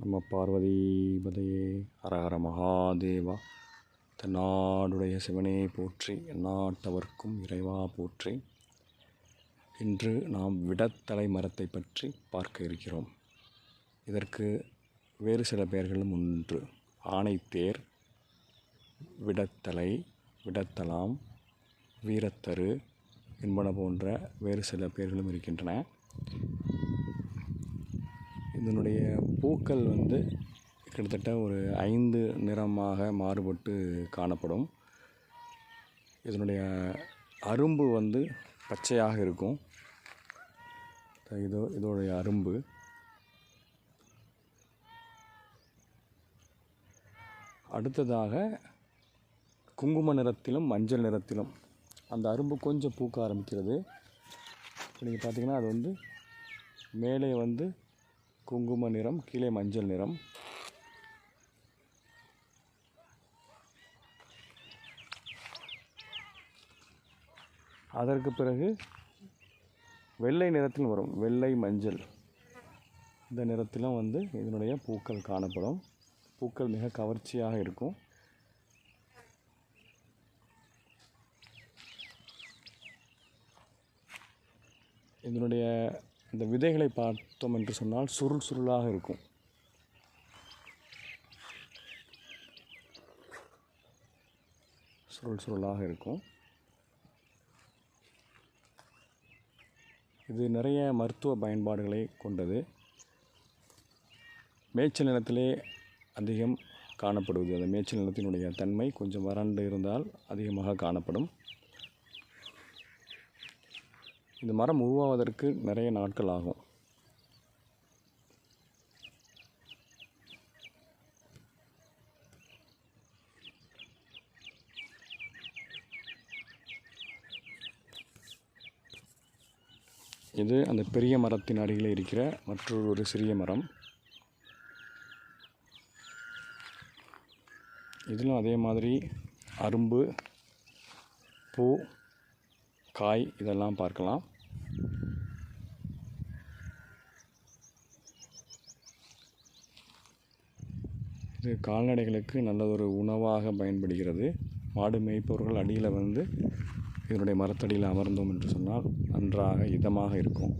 நம்ம பார்வதிபதையே ஹரஹர மகாதேவா தன்னாடுடைய சிவனே போற்றி எந்நாட்டவர்க்கும் இறைவா போற்றி. இன்று நாம் விடத்தலை மரத்தை பற்றி பார்க்க இருக்கிறோம். இதற்கு வேறு சில பெயர்களும் உண்டு. ஆனைத்தேர் விடத்தலை விடத்தலாம் வீரத்தரு என்பன போன்ற வேறு சில பெயர்களும் இருக்கின்றன. இதனுடைய பூக்கள் வந்து கிட்டத்தட்ட ஒரு ஐந்து நிறமாக மாறுபட்டு காணப்படும். இதனுடைய அரும்பு வந்து பச்சையாக இருக்கும். இதோ இதோடைய அரும்பு. அடுத்ததாக குங்கும நிறத்திலும் மஞ்சள் நிறத்திலும் அந்த அரும்பு கொஞ்சம் பூக்க ஆரம்பிக்கிறது. நீங்கள் பார்த்தீங்கன்னா அது வந்து மேலே வந்து குங்கும நிறம் கீழே மஞ்சள் நிறம். அதற்கு பிறகு வெள்ளை நிறத்தில் வரும் வெள்ளை மஞ்சள். இந்த நிறத்திலும் வந்து இதனுடைய பூக்கள் காணப்படும். பூக்கள் மிக கவர்ச்சியாக இருக்கும். இதனுடைய இந்த விதைகளை பார்த்தோம் என்று சொன்னால் சுருள் சுருளாக இருக்கும். சுருள் சுருளாக இருக்கும். இது நிறைய மருத்துவ பயன்பாடுகளை கொண்டது. மேய்ச்சல் நிலத்திலே அதிகம் காணப்படுவது அந்த மேய்ச்சல் நிலத்தினுடைய தன்மை கொஞ்சம் வறண்டு இருந்தால் அதிகமாக காணப்படும். இந்த மரம் உருவாவதற்கு நிறைய நாட்கள் ஆகும். இது அந்த பெரிய மரத்தின் அருகில் இருக்கிற மற்றொரு ஒரு சிறிய மரம். இதிலும் அதே மாதிரி அரும்பு பூ காய் இதெல்லாம் பார்க்கலாம். இது கால்நடைகளுக்கு நல்லதொரு உணவாக பயன்படுகிறது. மாடு மேய்ப்பவர்கள் அடியில் வந்து இதனுடைய மரத்தடியில் அமர்ந்தோம் என்று சொன்னால் நன்றாக இதமாக இருக்கும்.